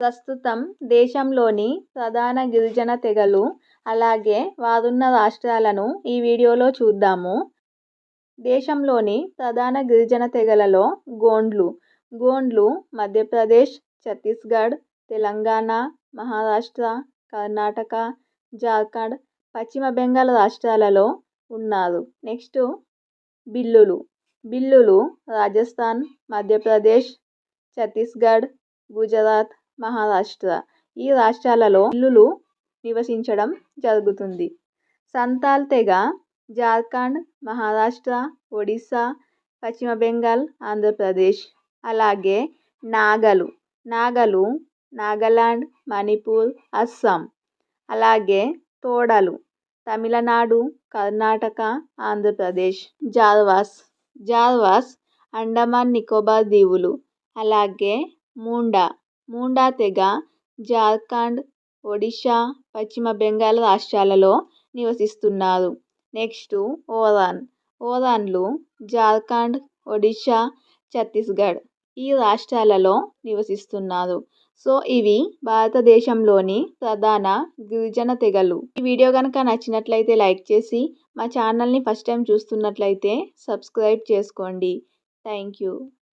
ప్రస్తుతం దేశంలోని ప్రధాన గిరిజన తెగలు అలాగే వారున్న రాష్ట్రాలను ఈ వీడియోలో చూద్దాము. దేశంలోని ప్రధాన గిరిజన తెగలలో గోండ్లు. గోండ్లు మధ్యప్రదేశ్ ఛత్తీస్గఢ్ తెలంగాణ మహారాష్ట్ర కర్ణాటక జార్ఖండ్ పశ్చిమ బెంగాల్ రాష్ట్రాలలో ఉన్నారు. నెక్స్ట్ బిల్లులు. బిల్లులు రాజస్థాన్ మధ్యప్రదేశ్ ఛత్తీస్గఢ్ గుజరాత్ మహారాష్ట్ర. ఈ రాష్ట్రాలలో ఇల్లులు నివసించడం జరుగుతుంది. సంతాల్ తెగ జార్ఖండ్ మహారాష్ట్ర ఒడిస్సా పశ్చిమ బెంగాల్ ఆంధ్రప్రదేశ్. అలాగే నాగలు నాగలు నాగాలాండ్ మణిపూర్ అస్సాం. అలాగే తోడలు తమిళనాడు కర్ణాటక ఆంధ్రప్రదేశ్. జార్వాస్ జార్వాస్ అండమాన్ నికోబార్ దీవులు. అలాగే ముండా ముండా తెగ జార్ఖండ్ ఒడిశా పశ్చిమ బెంగాల్ రాష్ట్రాలలో నివసిస్తున్నారు. నెక్స్ట్ ఓరాన్. ఓరాన్లు జార్ఖండ్ ఒడిశా ఛత్తీస్గఢ్ ఈ రాష్ట్రాలలో నివసిస్తున్నారు. సో ఇవి భారతదేశంలోని ప్రధాన గిరిజన తెగలు. ఈ వీడియో కనుక నచ్చినట్లయితే లైక్ చేసి మా ఛానల్ని ఫస్ట్ టైం చూస్తున్నట్లయితే సబ్స్క్రైబ్ చేసుకోండి. Thank you.